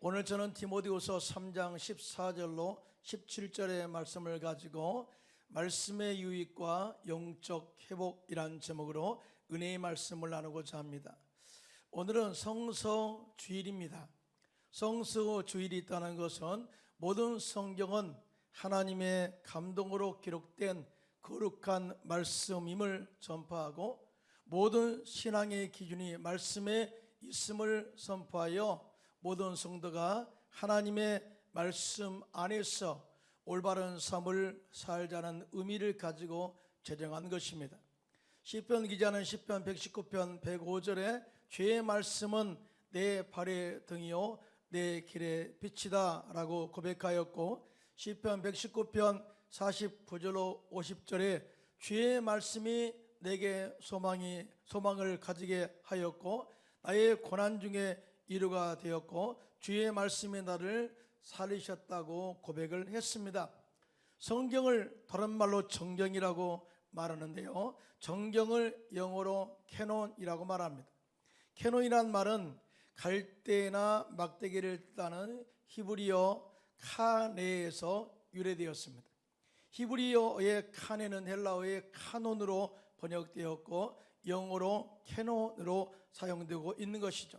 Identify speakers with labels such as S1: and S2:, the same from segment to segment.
S1: 오늘 저는 디모데후서 3장 14절로 17절의 말씀을 가지고 말씀의 유익과 영적 회복이란 제목으로 은혜의 말씀을 나누고자 합니다. 오늘은 성서 주일입니다. 성서 주일이 있다는 것은 모든 성경은 하나님의 감동으로 기록된 거룩한 말씀임을 전파하고 모든 신앙의 기준이 말씀에 있음을 선포하여 모든 성도가 하나님의 말씀 안에서 올바른 삶을 살자는 의미를 가지고 제정한 것입니다. 시편 기자는 시편 119편 105절에 죄의 말씀은 내 발의 등이요 내 길의 빛이다라고 고백하였고 시편 119편 49절로 50절에 주의 말씀이 내게 소망이 소망을 가지게 하였고 나의 고난 중에 이루가 되었고 주의 말씀이 나를 살리셨다고 고백을 했습니다. 성경을 다른 말로 정경이라고 말하는데요. 정경을 영어로 캐논이라고 말합니다. 캐논이란 말은 갈대나 막대기를 뜻하는 히브리어 카네에서 유래되었습니다. 히브리어의 카네는 헬라어의 카논으로 번역되었고 영어로 캐논으로 사용되고 있는 것이죠.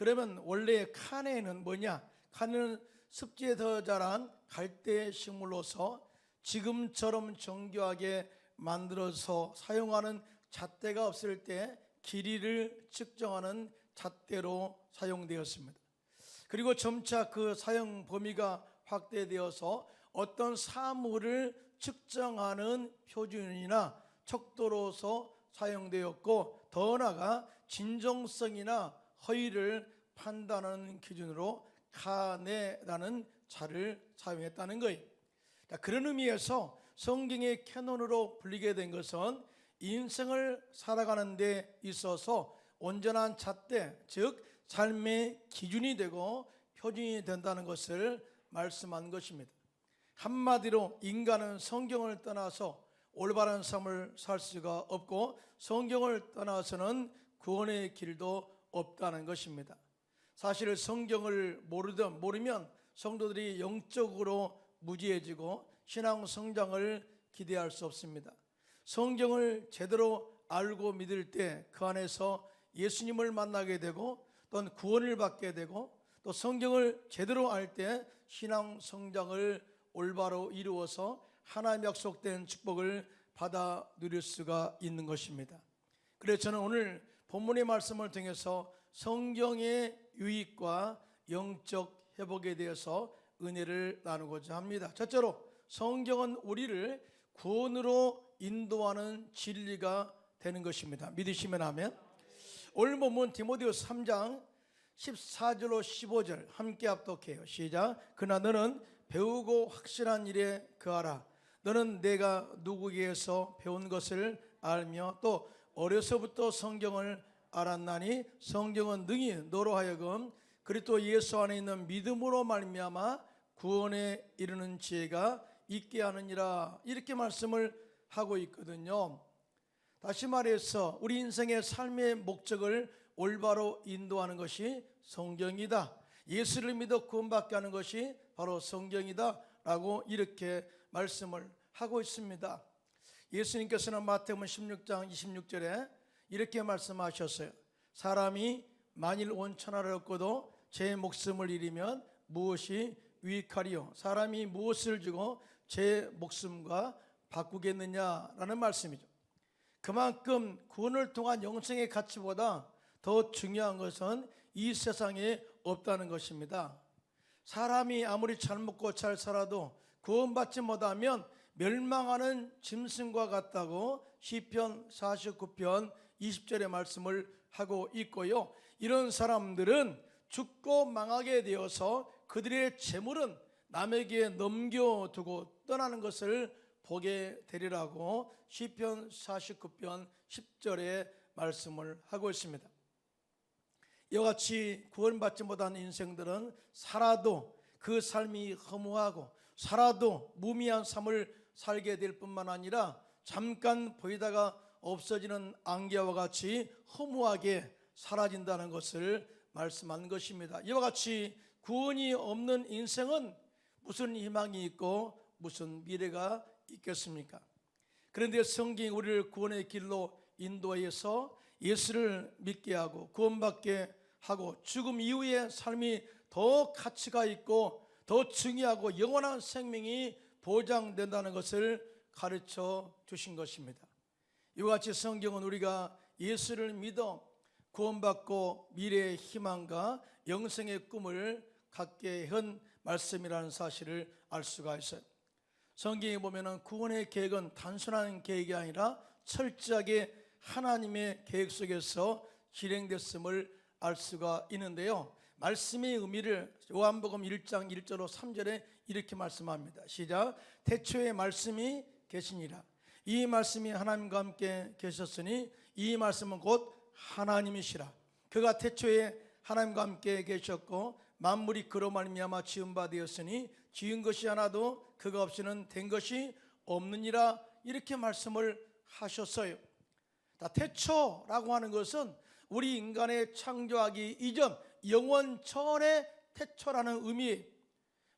S1: 그러면 원래 카네는 뭐냐? 카네는 습지에서 자란 갈대 식물로서 지금처럼 정교하게 만들어서 사용하는 잣대가 없을 때 길이를 측정하는 잣대로 사용되었습니다. 그리고 점차 그 사용 범위가 확대되어서 어떤 사물을 측정하는 표준이나 척도로서 사용되었고 더 나아가 진정성이나 허위를 판단하는 기준으로 카네라는 자를 사용했다는 거예요. 자, 그런 의미에서 성경의 캐논으로 불리게 된 것은 인생을 살아가는 데 있어서 온전한 잣대, 즉 삶의 기준이 되고 표준이 된다는 것을 말씀한 것입니다. 한마디로 인간은 성경을 떠나서 올바른 삶을 살 수가 없고 성경을 떠나서는 구원의 길도 없다는 것입니다. 사실 성경을 모르든 모르면 성도들이 영적으로 무지해지고 신앙 성장을 기대할 수 없습니다. 성경을 제대로 알고 믿을 때 그 안에서 예수님을 만나게 되고 또는 구원을 받게 되고 또 성경을 제대로 알 때 신앙 성장을 올바로 이루어서 하나님 약속된 축복을 받아 누릴 수가 있는 것입니다. 그래서 저는 오늘 본문의 말씀을 통해서 성경의 유익과 영적 회복에 대해서 은혜를 나누고자 합니다. 첫째로 성경은 우리를 구원으로 인도하는 진리가 되는 것입니다. 믿으시면 하면 오늘 본문 디모데후 3장 14절로 15절 함께 합독해요. 시작. 그러나 너는 배우고 확실한 일에 그하라. 너는 내가 누구에게서 배운 것을 알며 또 어려서부터 성경을 알았나니 성경은 능히 너로 하여금 그리스도 예수 안에 있는 믿음으로 말미암아 구원에 이르는 지혜가 있게 하느니라 이렇게 말씀을 하고 있거든요. 다시 말해서 우리 인생의 삶의 목적을 올바로 인도하는 것이 성경이다. 예수를 믿어 구원받게 하는 것이 바로 성경이다라고 이렇게 말씀을 하고 있습니다. 예수님께서는 마태복음 16장 26절에 이렇게 말씀하셨어요. 사람이 만일 온 천하를 얻고도 제 목숨을 잃으면 무엇이 유익하리요? 사람이 무엇을 주고 제 목숨과 바꾸겠느냐라는 말씀이죠. 그만큼 구원을 통한 영생의 가치보다 더 중요한 것은 이 세상에 없다는 것입니다. 사람이 아무리 잘 먹고 잘 살아도 구원받지 못하면 멸망하는 짐승과 같다고 시편 49편 20절의 말씀을 하고 있고요. 이런 사람들은 죽고 망하게 되어서 그들의 재물은 남에게 넘겨두고 떠나는 것을 보게 되리라고 시편 49편 10절의 말씀을 하고 있습니다. 이와 같이 구원받지 못한 인생들은 살아도 그 삶이 허무하고 살아도 무미한 삶을 살게 될 뿐만 아니라 잠깐 보이다가 없어지는 안개와 같이 허무하게 사라진다는 것을 말씀한 것입니다. 이와 같이 구원이 없는 인생은 무슨 희망이 있고 무슨 미래가 있겠습니까? 그런데 성경이 우리를 구원의 길로 인도해서 예수를 믿게 하고 구원받게 하고 죽음 이후의 삶이 더 가치가 있고 더 중요하고 영원한 생명이 보장된다는 것을 가르쳐 주신 것입니다. 이와 같이 성경은 우리가 예수를 믿어 구원받고 미래의 희망과 영생의 꿈을 갖게 한 말씀이라는 사실을 알 수가 있어요. 성경에 보면은 구원의 계획은 단순한 계획이 아니라 철저하게 하나님의 계획 속에서 진행됐음을 알 수가 있는데요. 말씀의 의미를 요한복음 1장 1절로 3절에 이렇게 말씀합니다. 시작. 태초에 말씀이 계시니라. 이 말씀이 하나님과 함께 계셨으니 이 말씀은 곧 하나님이시라. 그가 태초에 하나님과 함께 계셨고 만물이 그로 말미암아 지은 바 되었으니 지은 것이 하나도 그가 없이는 된 것이 없느니라 이렇게 말씀을 하셨어요. 자, 태초라고 하는 것은 우리 인간의 창조하기 이전 영원 전의 태초라는 의미.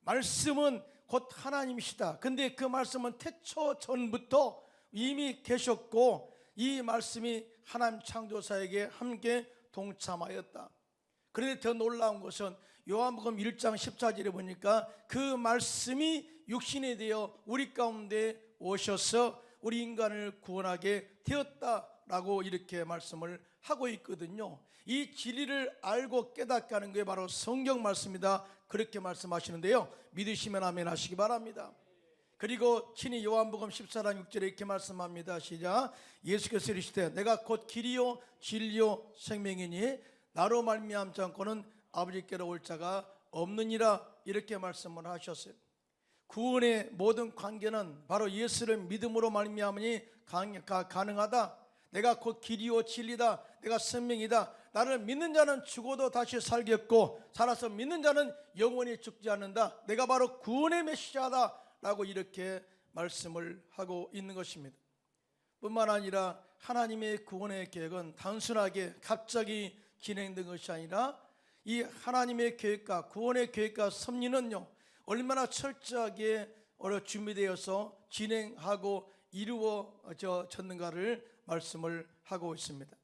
S1: 말씀은 곧 하나님이시다. 근데 그 말씀은 태초 전부터 이미 계셨고 이 말씀이 하나님 창조사에게 함께 동참하였다. 그런데 더 놀라운 것은 요한복음 1장 14절에 보니까 그 말씀이 육신이 되어 우리 가운데 오셔서 우리 인간을 구원하게 되었다라고 이렇게 말씀을 하고 있거든요. 이 진리를 알고 깨닫게 하는 게 바로 성경 말씀이다. 그렇게 말씀하시는데요. 믿으시면 아멘 하시기 바랍니다. 그리고 친히 요한복음 14장 6절에 이렇게 말씀합니다. 시작. 예수께서 이르시되 내가 곧 길이요 진리요 생명이니 나로 말미암지 않고는 아버지께로 올 자가 없느니라 이렇게 말씀을 하셨어요. 구원의 모든 관계는 바로 예수를 믿음으로 말미암으니 가능하다. 내가 곧 길이요 진리다. 내가 생명이다. 나를 믿는 자는 죽어도 다시 살겠고 살아서 믿는 자는 영원히 죽지 않는다. 내가 바로 구원의 메시아다라고 이렇게 말씀을 하고 있는 것입니다. 뿐만 아니라 하나님의 구원의 계획은 단순하게 갑자기 진행된 것이 아니라 이 하나님의 계획과 구원의 계획과 섭리는요 얼마나 철저하게 준비되어서 진행하고 이루어졌는가를 말씀을 하고 있습니다.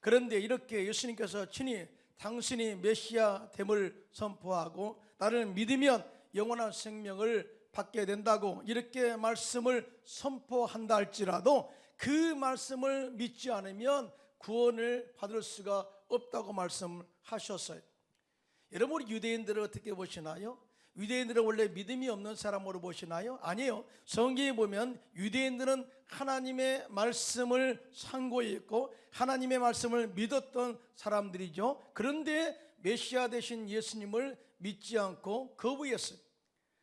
S1: 그런데 이렇게 예수님께서 친히 당신이 메시아 됨을 선포하고 나를 믿으면 영원한 생명을 받게 된다고 이렇게 말씀을 선포한다 할지라도 그 말씀을 믿지 않으면 구원을 받을 수가 없다고 말씀하셨어요. 여러분 우리 유대인들을 어떻게 보시나요? 유대인들은 원래 믿음이 없는 사람으로 보시나요? 아니에요. 성경에 보면 유대인들은 하나님의 말씀을 상고했고 하나님의 말씀을 믿었던 사람들이죠. 그런데 메시아 되신 예수님을 믿지 않고 거부했어요.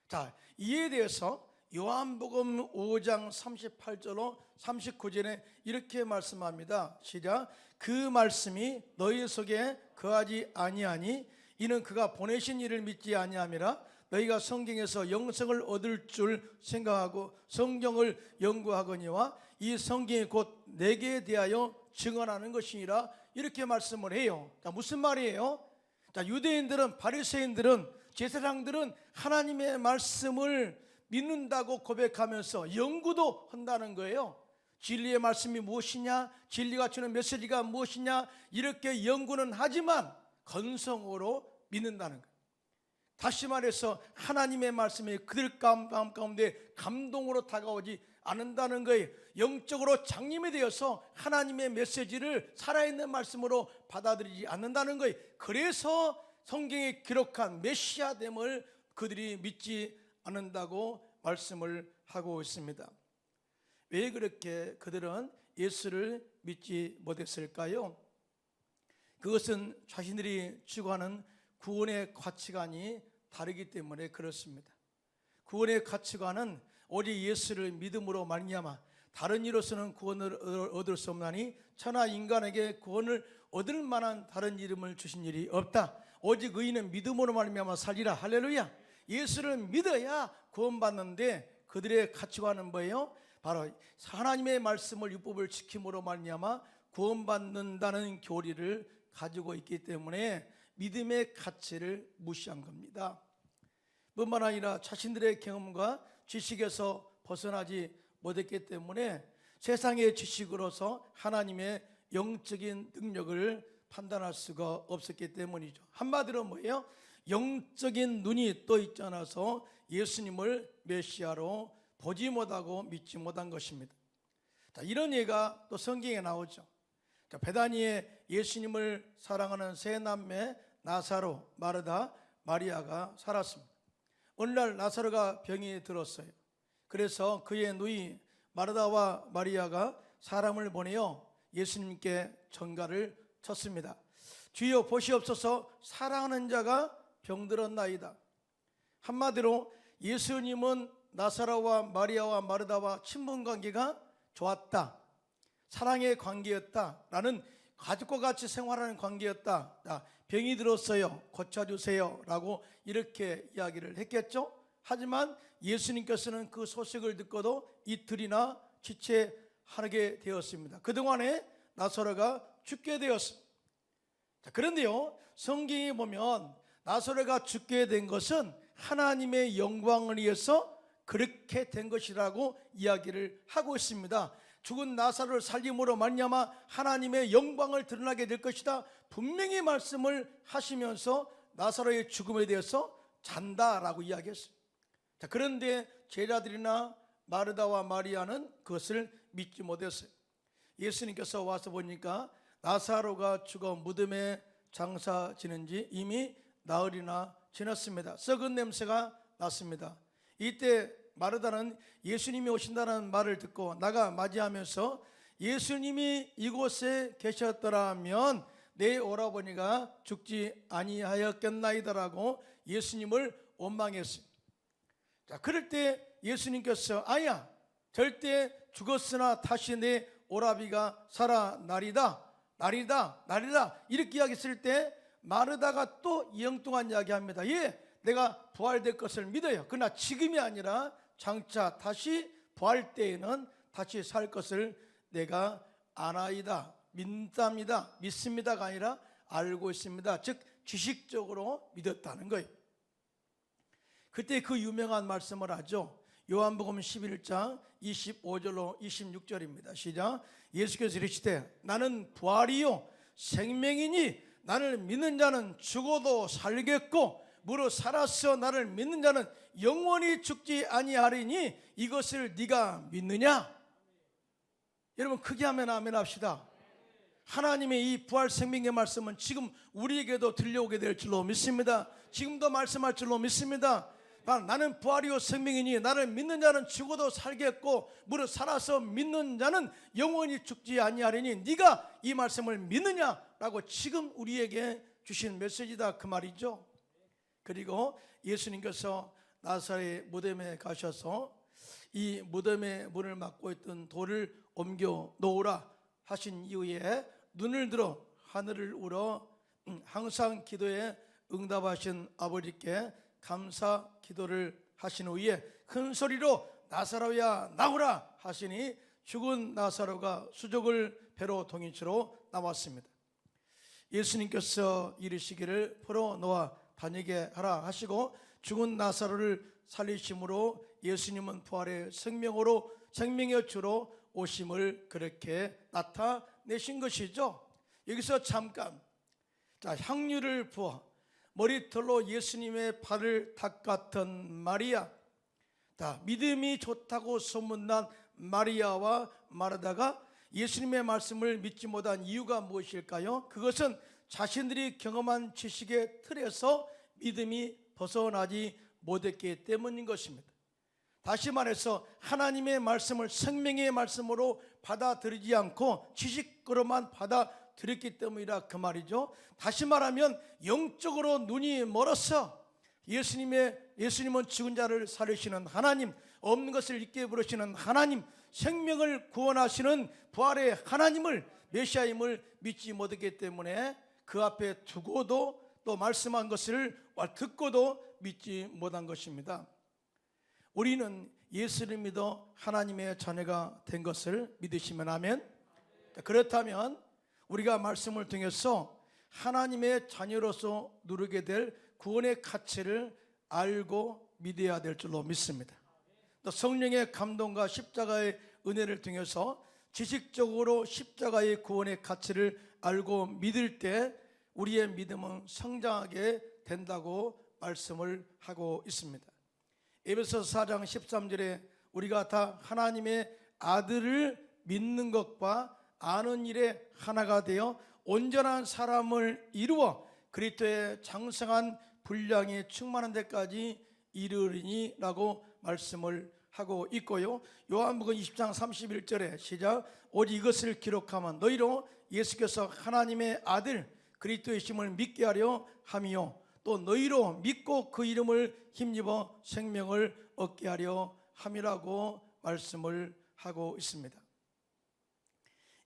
S1: 자, 이에 대해서 요한복음 5장 38절로 39절에 이렇게 말씀합니다. 시작. 그 말씀이 너희 속에 거하지 아니하니 이는 그가 보내신 이를 믿지 아니함이라 너희가 성경에서 영생을 얻을 줄 생각하고 성경을 연구하거니와 이 성경이 곧 내게 대하여 증언하는 것이니라 이렇게 말씀을 해요. 자, 무슨 말이에요? 자, 유대인들은 바리새인들은 제사장들은 하나님의 말씀을 믿는다고 고백하면서 연구도 한다는 거예요. 진리의 말씀이 무엇이냐? 진리가 주는 메시지가 무엇이냐? 이렇게 연구는 하지만 건성으로 믿는다는 거예요. 다시 말해서 하나님의 말씀이 그들 가운데 감동으로 다가오지 않는다는 거예요. 영적으로 장님이 되어서 하나님의 메시지를 살아있는 말씀으로 받아들이지 않는다는 거예요. 그래서 성경에 기록한 메시아됨을 그들이 믿지 않는다고 말씀을 하고 있습니다. 왜 그렇게 그들은 예수를 믿지 못했을까요? 그것은 자신들이 추구하는 구원의 가치관이 다르기 때문에 그렇습니다. 구원의 가치관은 오직 예수를 믿음으로 말미암아 다른 이로서는 구원을 얻을 수 없나니 천하 인간에게 구원을 얻을 만한 다른 이름을 주신 일이 없다. 오직 의인은 믿음으로 말미암아 살리라. 할렐루야. 예수를 믿어야 구원받는데 그들의 가치관은 뭐예요? 바로 하나님의 말씀을 율법을 지킴으로 말미암아 구원받는다는 교리를 가지고 있기 때문에 믿음의 가치를 무시한 겁니다. 뿐만 아니라 자신들의 경험과 지식에서 벗어나지 못했기 때문에 세상의 지식으로서 하나님의 영적인 능력을 판단할 수가 없었기 때문이죠. 한마디로 뭐예요? 영적인 눈이 떠 있지 않아서 예수님을 메시아로 보지 못하고 믿지 못한 것입니다. 자, 이런 예가 또 성경에 나오죠. 자, 베다니에 예수님을 사랑하는 세 남매 나사로, 마르다, 마리아가 살았습니다. 어느 날 나사로가 병이 들었어요. 그래서 그의 누이 마르다와 마리아가 사람을 보내어 예수님께 전가를 쳤습니다. 주여 보시옵소서 사랑하는 자가 병들었나이다. 한마디로 예수님은 나사로와 마리아와 마르다와 친분 관계가 좋았다. 사랑의 관계였다라는 가족과 같이 생활하는 관계였다. 자, 병이 들었어요. 고쳐주세요라고 이렇게 이야기를 했겠죠. 하지만 예수님께서는 그 소식을 듣고도 이틀이나 지체하게 되었습니다. 그 동안에 나사로가 죽게 되었습니다. 자, 그런데요, 성경에 보면 나사로가 죽게 된 것은 하나님의 영광을 위해서 그렇게 된 것이라고 이야기를 하고 있습니다. 죽은 나사로를 살림으로 말미암아 하나님의 영광을 드러나게 될 것이다. 분명히 말씀을 하시면서 나사로의 죽음에 대해서 잔다라고 이야기했습니다. 자, 그런데 제자들이나 마르다와 마리아는 그것을 믿지 못했어요. 예수님께서 와서 보니까 나사로가 죽어 무덤에 장사 지는 지 이미 나흘이나 지났습니다. 썩은 냄새가 났습니다. 이때 마르다는 예수님이 오신다는 말을 듣고 나가 맞이하면서 예수님이 이곳에 계셨더라면 내 오라버니가 죽지 아니하였겠나이다라고 예수님을 원망했습니다. 자, 그럴 때 예수님께서 아야 절대 죽었으나 다시 내 오라비가 살아나리다 나리다 나리다 이렇게 이야기했을 때 마르다가 또 영뚱한 이야기합니다. 예, 내가 부활될 것을 믿어요. 그러나 지금이 아니라 장차 다시 부활 때에는 다시 살 것을 내가 아나이다 믿답니다 믿습니다가 아니라 알고 있습니다. 즉 지식적으로 믿었다는 거예요. 그때 그 유명한 말씀을 하죠. 요한복음 11장 25절로 26절입니다. 시작. 예수께서 이르시되 나는 부활이요 생명이니 나를 믿는 자는 죽어도 살겠고 무릇 살아서 나를 믿는 자는 영원히 죽지 아니하리니 이것을 네가 믿느냐? 여러분 크게 하면 아멘 합시다. 하나님의 이 부활 생명의 말씀은 지금 우리에게도 들려오게 될 줄로 믿습니다. 지금도 말씀할 줄로 믿습니다. 나는 부활이요 생명이니 나를 믿는 자는 죽어도 살겠고 무릇 살아서 믿는 자는 영원히 죽지 아니하리니 네가 이 말씀을 믿느냐라고 지금 우리에게 주신 메시지다 그 말이죠. 그리고 예수님께서 나사렛 무덤에 가셔서 이 무덤의 문을 막고 있던 돌을 옮겨 놓으라 하신 이후에 눈을 들어 하늘을 울어 음, 항상 기도에 응답하신 아버지께 감사 기도를 하신 후에 큰 소리로 나사로야 나오라 하시니 죽은 나사로가 수족을 배로 동인치로 나왔습니다. 예수님께서 이르시기를 풀어 놓아 다니게 하라 하시고 죽은 나사로를 살리심으로 예수님은 부활의 생명으로 생명의 주로 오심을 그렇게 나타내신 것이죠. 여기서 잠깐 자 향유를 부어 머리털로 예수님의 발을 닦았던 마리아 자 믿음이 좋다고 소문난 마리아와 마르다가 예수님의 말씀을 믿지 못한 이유가 무엇일까요? 그것은 자신들이 경험한 지식의 틀에서 믿음이 벗어나지 못했기 때문인 것입니다. 다시 말해서 하나님의 말씀을 생명의 말씀으로 받아들이지 않고 지식으로만 받아들였기 때문이라 그 말이죠. 다시 말하면 영적으로 눈이 멀었어. 예수님의 예수님은 죽은 자를 살리시는 하나님, 없는 것을 있게 부르시는 하나님, 생명을 구원하시는 부활의 하나님을 메시아임을 믿지 못했기 때문에 그 앞에 두고도 또 말씀한 것을 듣고도 믿지 못한 것입니다. 우리는 예수를 믿어 하나님의 자녀가 된 것을 믿으시면 아멘. 그렇다면 우리가 말씀을 통해서 하나님의 자녀로서 누리게 될 구원의 가치를 알고 믿어야 될 줄로 믿습니다. 또 성령의 감동과 십자가의 은혜를 통해서 지식적으로 십자가의 구원의 가치를 알고 믿을 때 우리의 믿음은 성장하게 된다고 말씀을 하고 있습니다. 에베소서 4장 13절에 우리가 다 하나님의 아들을 믿는 것과 아는 일에 하나가 되어 온전한 사람을 이루어 그리스도의 장성한 분량이 충만한 데까지 이르리니라고 말씀을 하고 있고요. 요한복음 20장 31절에 시작 오직 이것을 기록하면 너희로 예수께서 하나님의 아들 그리스도의 심을 믿게 하려 함이요 또 너희로 믿고 그 이름을 힘입어 생명을 얻게 하려 함이라고 말씀을 하고 있습니다.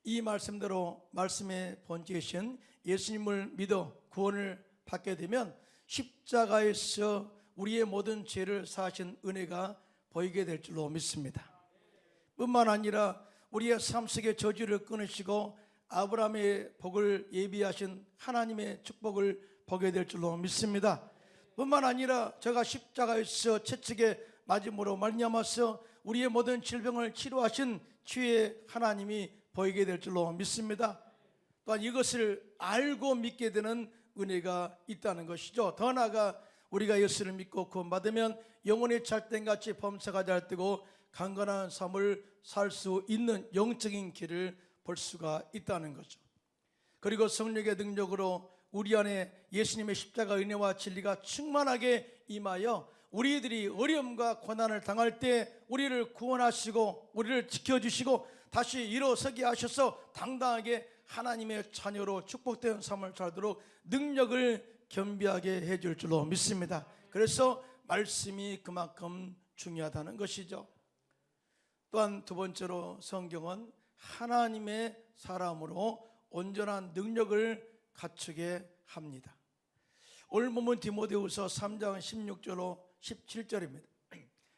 S1: 이 말씀대로 말씀에 번지신 예수님을 믿어 구원을 받게 되면 십자가에서 우리의 모든 죄를 사하신 은혜가 보이게 될 줄로 믿습니다. 뿐만 아니라 우리의 삶 속의 저주를 끊으시고 아브라함의 복을 예비하신 하나님의 축복을 보게 될 줄로 믿습니다. 뿐만 아니라 제가 십자가에서 채찍에 맞음으로 말미암아서 우리의 모든 질병을 치료하신 주의 하나님이 보이게 될 줄로 믿습니다. 또한 이것을 알고 믿게 되는 은혜가 있다는 것이죠. 더 나아가 우리가 예수를 믿고 구원받으면 영혼의 찰땡같이 범사가 잘 뜨고 강건한 삶을 살 수 있는 영적인 길을 볼 수가 있다는 거죠. 그리고 성령의 능력으로 우리 안에 예수님의 십자가 은혜와 진리가 충만하게 임하여 우리들이 어려움과 고난을 당할 때 우리를 구원하시고 우리를 지켜주시고 다시 일어서게 하셔서 당당하게 하나님의 자녀로 축복된 삶을 살도록 능력을 겸비하게 해줄 줄로 믿습니다. 그래서 말씀이 그만큼 중요하다는 것이죠. 또한 두 번째로 성경은 하나님의 사람으로 온전한 능력을 갖추게 합니다. 오늘 본문 디모데후서 3장 16절로 17절입니다.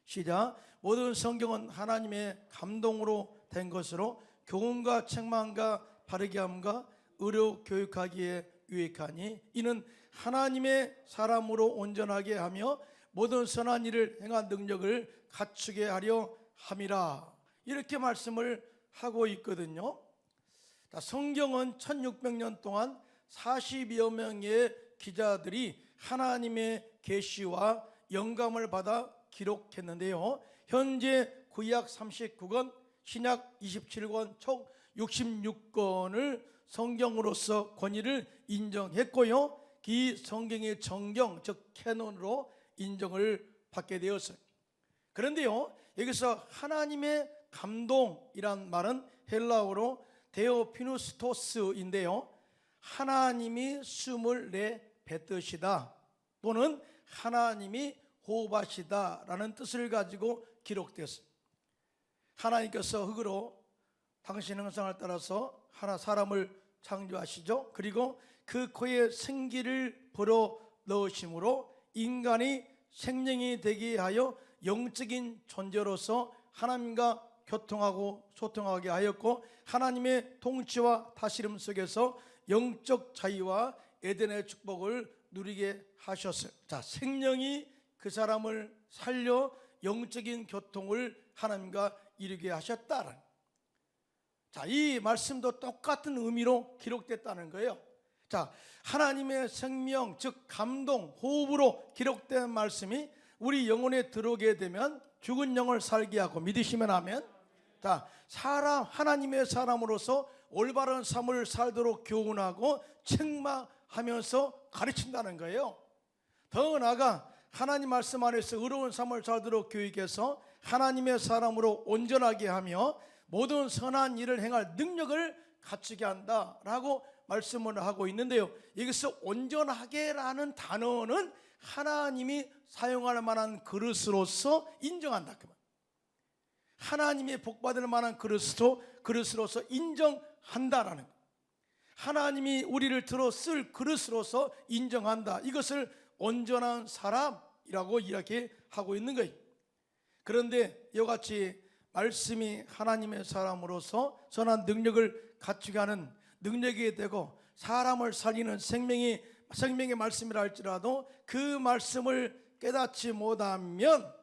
S1: 시작. 모든 성경은 하나님의 감동으로 된 것으로 교훈과 책망과 바르게 함과 의료 교육하기에 유익하니 이는 하나님의 사람으로 온전하게 하며 모든 선한 일을 행한 능력을 갖추게 하려 함이라 이렇게 말씀을 하고 있거든요. 성경은 1600년 동안 40여 명의 기자들이 하나님의 계시와 영감을 받아 기록했는데요. 현재 구약 39권, 신약 27권, 총 66권을 성경으로서 권위를 인정했고요. 이 성경의 정경, 즉 캐논으로 인정을 받게 되었어요. 그런데요, 여기서 하나님의 감동이란 말은 헬라어로 데오피누스토스인데요. 하나님이 숨을 내 뱉으시다 또는 하나님이 호흡하시다라는 뜻을 가지고 기록되었습니다. 하나님께서 흙으로 당신 형상을 따라서 하나 사람을 창조하시죠. 그리고 그 코에 생기를 불어 넣으심으로 인간이 생명이 되게 하여 영적인 존재로서 하나님과 교통하고 소통하게 하였고 하나님의 통치와 다스림 속에서 영적 자유와 에덴의 축복을 누리게 하셨어요. 자, 생명이 그 사람을 살려 영적인 교통을 하나님과 이루게 하셨다는. 자, 이 말씀도 똑같은 의미로 기록됐다는 거예요. 자, 하나님의 생명, 즉 감동, 호흡으로 기록된 말씀이 우리 영혼에 들어오게 되면 죽은 영을 살게 하고 믿으시면 하면 자, 사람 하나님의 사람으로서 올바른 삶을 살도록 교훈하고 책망하면서 가르친다는 거예요. 더 나아가 하나님 말씀 안에서 의로운 삶을 살도록 교육해서 하나님의 사람으로 온전하게 하며 모든 선한 일을 행할 능력을 갖추게 한다라고 말씀을 하고 있는데요. 여기서 온전하게라는 단어는 하나님이 사용할 만한 그릇으로서 인정한다 그 말. 하나님의 복받을 만한 그릇으로 그릇으로서 인정한다라는 것. 하나님이 우리를 들어 쓸 그릇으로서 인정한다. 이것을 온전한 사람이라고 이야기하고 있는 거예요. 그런데 이같이 말씀이 하나님의 사람으로서 선한 능력을 갖추게 하는 능력이 되고 사람을 살리는 생명이 생명의 말씀이라 할지라도 그 말씀을 깨닫지 못하면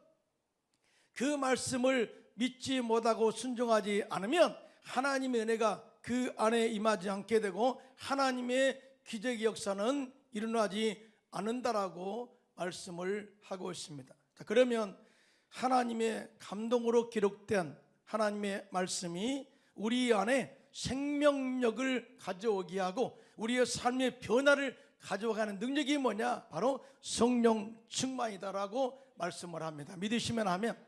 S1: 그 말씀을 믿지 못하고 순종하지 않으면 하나님의 은혜가 그 안에 임하지 않게 되고 하나님의 기적의 역사는 일어나지 않는다라고 말씀을 하고 있습니다. 자, 그러면 하나님의 감동으로 기록된 하나님의 말씀이 우리 안에 생명력을 가져오게 하고 우리의 삶의 변화를 가져가는 능력이 뭐냐? 바로 성령 충만이다라고 말씀을 합니다. 믿으시면 하면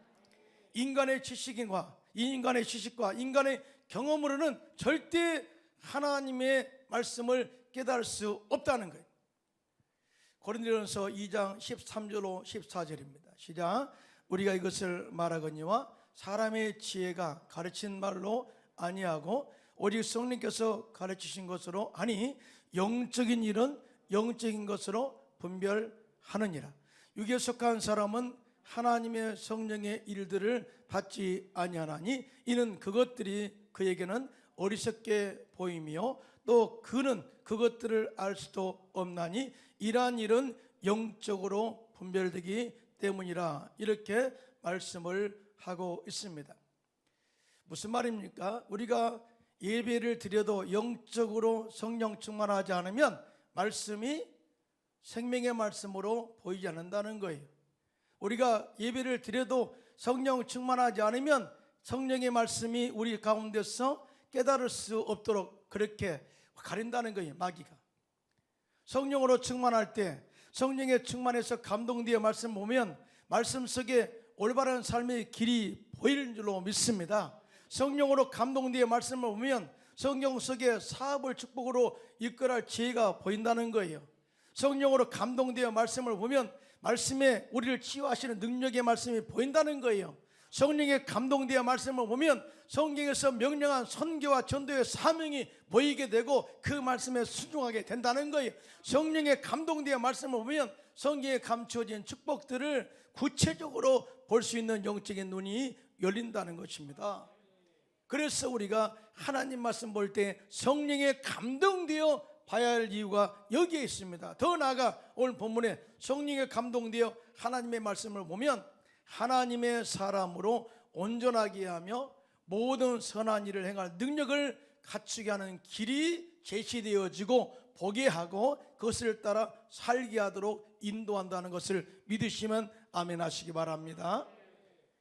S1: 인간의 지식인과 이 인간의 지식과 인간의 경험으로는 절대 하나님의 말씀을 깨달을 수 없다는 거예요. 고린도전서 2장 13절로 14절입니다. 시작. 우리가 이것을 말하거니와 사람의 지혜가 가르친 말로 아니하고 오직 성령께서 가르치신 것으로 아니 영적인 일은 영적인 것으로 분별하느니라. 육에 속한 사람은 하나님의 성령의 일들을 받지 아니하나니 이는 그것들이 그에게는 어리석게 보이며 또 그는 그것들을 알 수도 없나니 이러한 일은 영적으로 분별되기 때문이라 이렇게 말씀을 하고 있습니다. 무슨 말입니까? 우리가 예배를 드려도 영적으로 성령 충만하지 않으면 말씀이 생명의 말씀으로 보이지 않는다는 거예요. 우리가 예배를 드려도 성령 충만하지 않으면 성령의 말씀이 우리 가운데서 깨달을 수 없도록 그렇게 가린다는 거예요, 마귀가. 성령으로 충만할 때 성령에 충만해서 감동되어 말씀 보면 말씀 속에 올바른 삶의 길이 보이는 줄로 믿습니다. 성령으로 감동되어 말씀을 보면 성령 속에 사업을 축복으로 이끌할 지혜가 보인다는 거예요. 성령으로 감동되어 말씀을 보면 말씀에 우리를 치유하시는 능력의 말씀이 보인다는 거예요. 성령의 감동되어 말씀을 보면 성경에서 명령한 선교와 전도의 사명이 보이게 되고 그 말씀에 순종하게 된다는 거예요. 성령의 감동되어 말씀을 보면 성경에 감추어진 축복들을 구체적으로 볼 수 있는 영적인 눈이 열린다는 것입니다. 그래서 우리가 하나님 말씀 볼 때 성령에 감동되어 봐야 할 이유가 여기에 있습니다. 더 나아가 오늘 본문에 성령에 감동되어 하나님의 말씀을 보면 하나님의 사람으로 온전하게 하며 모든 선한 일을 행할 능력을 갖추게 하는 길이 제시되어지고 보게 하고 그것을 따라 살게 하도록 인도한다는 것을 믿으시면 아멘 하시기 바랍니다.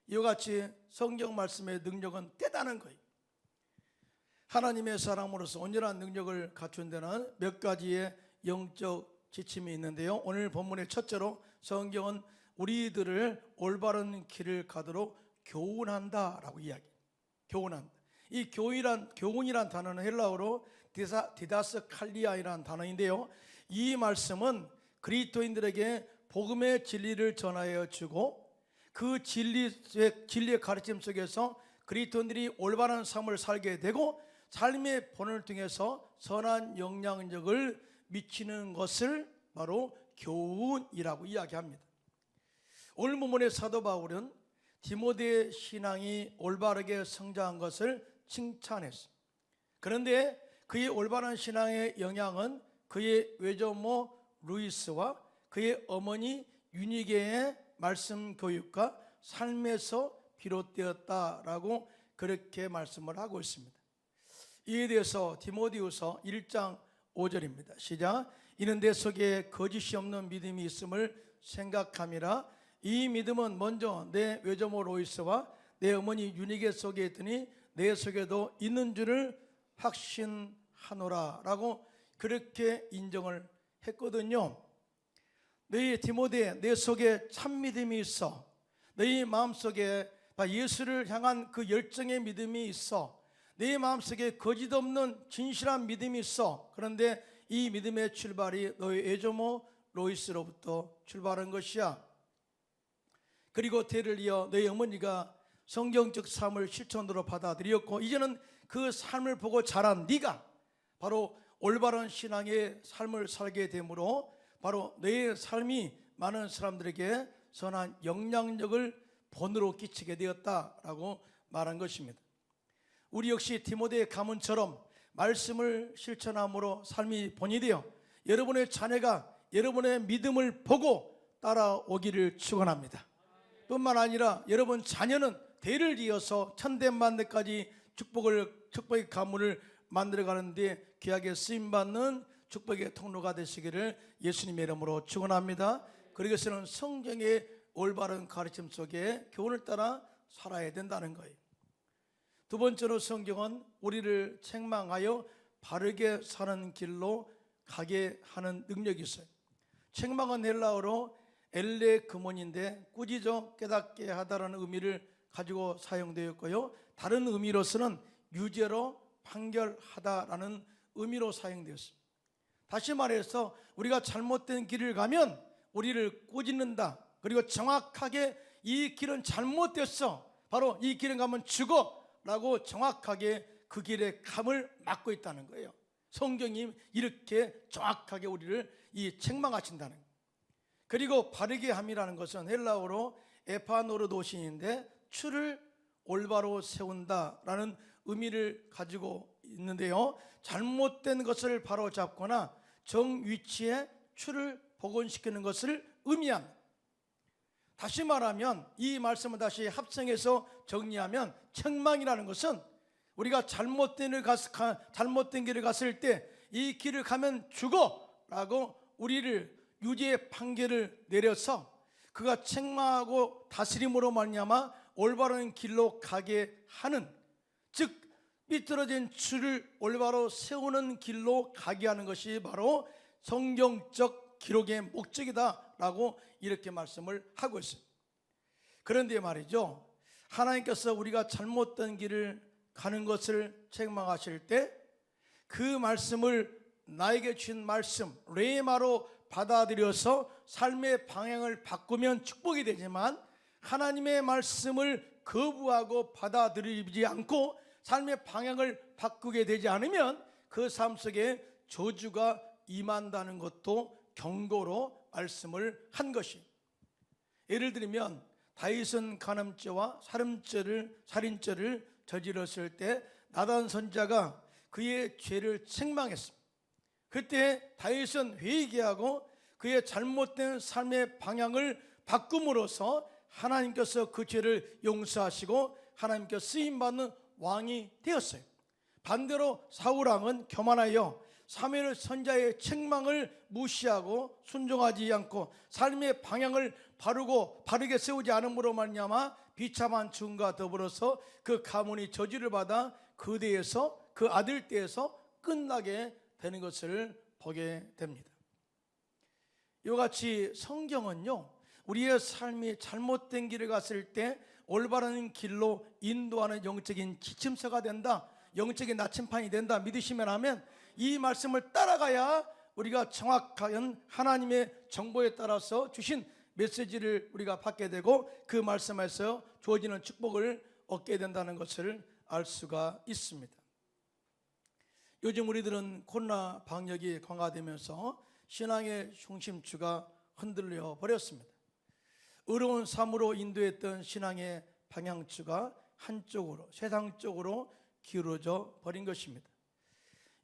S1: 이와 같이 성경 말씀의 능력은 대단한 거예요. 하나님의 사람으로서 온전한 능력을 갖춘 데는 몇 가지의 영적 지침이 있는데요. 오늘 본문의 첫째로 성경은 우리들을 올바른 길을 가도록 교훈한다라고 이야기. 교훈한다. 이 교훈이란 교훈이란 단어는 헬라어로 디사, 디다스 칼리아이라는 단어인데요. 이 말씀은 그리스도인들에게 복음의 진리를 전하여 주고 그 진리의 진리의 가르침 속에서 그리스도인들이 올바른 삶을 살게 되고 삶의 본을 통해서 선한 영향력을 미치는 것을 바로 교훈이라고 이야기합니다. 오늘 본문의 사도 바울은 디모데의 신앙이 올바르게 성장한 것을 칭찬했습니다. 그런데 그의 올바른 신앙의 영향은 그의 외조모 루이스와 그의 어머니 유니게의 말씀 교육과 삶에서 비롯되었다라고 그렇게 말씀을 하고 있습니다. 이에 대해서 디모디후서 1장 5절입니다. 시작. 이는 내 속에 거짓이 없는 믿음이 있음을 생각함이라 이 믿음은 먼저 내 외조모 로이스와 내 어머니 유니게 속에 있더니 내 속에도 있는 줄을 확신하노라라고 그렇게 인정을 했거든요. 너희 디모데 내 속에 참 믿음이 있어. 너희 마음속에 예수를 향한 그 열정의 믿음이 있어. 내 마음속에 거짓 없는 진실한 믿음이 있어. 그런데 이 믿음의 출발이 너희 에조모 로이스로부터 출발한 것이야. 그리고 대를 이어 너희 어머니가 성경적 삶을 실천으로 받아들였고 이제는 그 삶을 보고 자란 네가 바로 올바른 신앙의 삶을 살게 되므로 바로 너의 삶이 많은 사람들에게 선한 영향력을 본으로 끼치게 되었다라고 말한 것입니다. 우리 역시 디모데의 가문처럼 말씀을 실천함으로 삶이 본이 되어 여러분의 자녀가 여러분의 믿음을 보고 따라오기를 축원합니다. 뿐만 아니라 여러분 자녀는 대를 이어서 천대만대까지 축복을 축복의 가문을 만들어 가는데 귀하게 쓰임 받는 축복의 통로가 되시기를 예수님의 이름으로 축원합니다. 그러기 위해서는 성경의 올바른 가르침 속에 교훈을 따라 살아야 된다는 거예요. 두 번째로 성경은 우리를 책망하여 바르게 사는 길로 가게 하는 능력이 있어요. 책망은 헬라어로 엘레 금원인데 꾸짖어 깨닫게 하다라는 의미를 가지고 사용되었고요. 다른 의미로서는 유죄로 판결하다라는 의미로 사용되었습니다. 다시 말해서 우리가 잘못된 길을 가면 우리를 꾸짖는다. 그리고 정확하게 이 길은 잘못됐어. 바로 이 길을 가면 죽어 라고 정확하게 그 길의 감을 막고 있다는 거예요. 성경이 이렇게 정확하게 우리를 이 책망하신다는. 그리고 바르게 함이라는 것은 헬라어로 에파노르도신인데 추를 올바로 세운다라는 의미를 가지고 있는데요. 잘못된 것을 바로 잡거나 정 위치에 추를 복원시키는 것을 의미합니다. 다시 말하면 이 말씀을 다시 합성해서 정리하면 책망이라는 것은 우리가 잘못된 길을 갔, 가- 잘못된 길을 갔을 때 이 길을 가면 죽어라고 우리를 유죄의 판결을 내려서 그가 책망하고 다스림으로 말미암아 올바른 길로 가게 하는 즉 삐뚤어진 줄을 올바로 세우는 길로 가게 하는 것이 바로 성경적 기록의 목적이다라고 이렇게 말씀을 하고 있습니다. 그런데 말이죠. 하나님께서 우리가 잘못된 길을 가는 것을 책망하실 때 그 말씀을 나에게 주신 말씀 레마로 받아들여서 삶의 방향을 바꾸면 축복이 되지만 하나님의 말씀을 거부하고 받아들이지 않고 삶의 방향을 바꾸게 되지 않으면 그 삶 속에 저주가 임한다는 것도 경고로 말씀을 한 것이. 예를 들면 다윗은 간음죄와 살인죄를 살인죄를 저질렀을 때 나단 선자가 그의 죄를 책망했습니다. 그때 다윗은 회개하고 그의 잘못된 삶의 방향을 바꿈으로써 하나님께서 그 죄를 용서하시고 하나님께 쓰임 받는 왕이 되었어요. 반대로 사울 왕은 교만하여 사무엘 선자의 책망을 무시하고 순종하지 않고 삶의 방향을 바르고 바르게 세우지 않음으로 말미암아 비참한 죽음과 더불어서 그 가문이 저주를 받아 그 대에서 그 아들 때에서 끝나게 되는 것을 보게 됩니다. 이와 같이 성경은요, 우리의 삶이 잘못된 길을 갔을 때 올바른 길로 인도하는 영적인 지침서가 된다. 영적인 나침판이 된다. 믿으시면 하면 이 말씀을 따라가야 우리가 정확한 하나님의 정보에 따라서 주신 메시지를 우리가 받게 되고 그 말씀에서 주어지는 축복을 얻게 된다는 것을 알 수가 있습니다. 요즘 우리들은 코로나 방역이 강화되면서 신앙의 중심추가 흔들려 버렸습니다. 의로운 삶으로 인도했던 신앙의 방향추가 한쪽으로 세상 쪽으로 기울어져 버린 것입니다.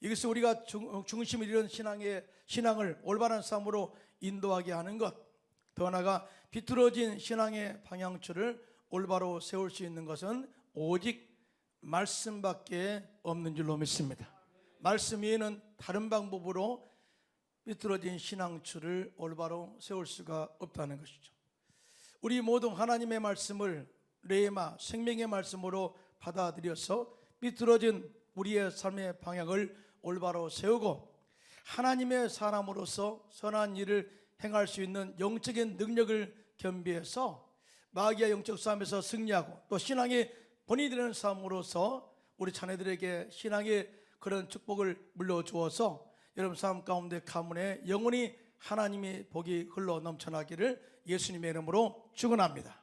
S1: 이것을 우리가 중, 중심을 잃은 신앙의 신앙을 올바른 삶으로 인도하게 하는 것, 더 나아가 비뚤어진 신앙의 방향추를 올바로 세울 수 있는 것은 오직 말씀밖에 없는 줄로 믿습니다. 말씀 외에는 다른 방법으로 비뚤어진 신앙추를 올바로 세울 수가 없다는 것이죠. 우리 모두 하나님의 말씀을 레마 생명의 말씀으로 받아들여서 비뚤어진 우리의 삶의 방향을 올바로 세우고 하나님의 사람으로서 선한 일을 행할 수 있는 영적인 능력을 겸비해서 마귀의 영적 싸움에서 승리하고 또 신앙의 본이 되는 삶으로서 우리 자녀들에게 신앙의 그런 축복을 물려주어서 여러분 삶 가운데 가문에 영원히 하나님의 복이 흘러 넘쳐나기를 예수님의 이름으로 축원합니다.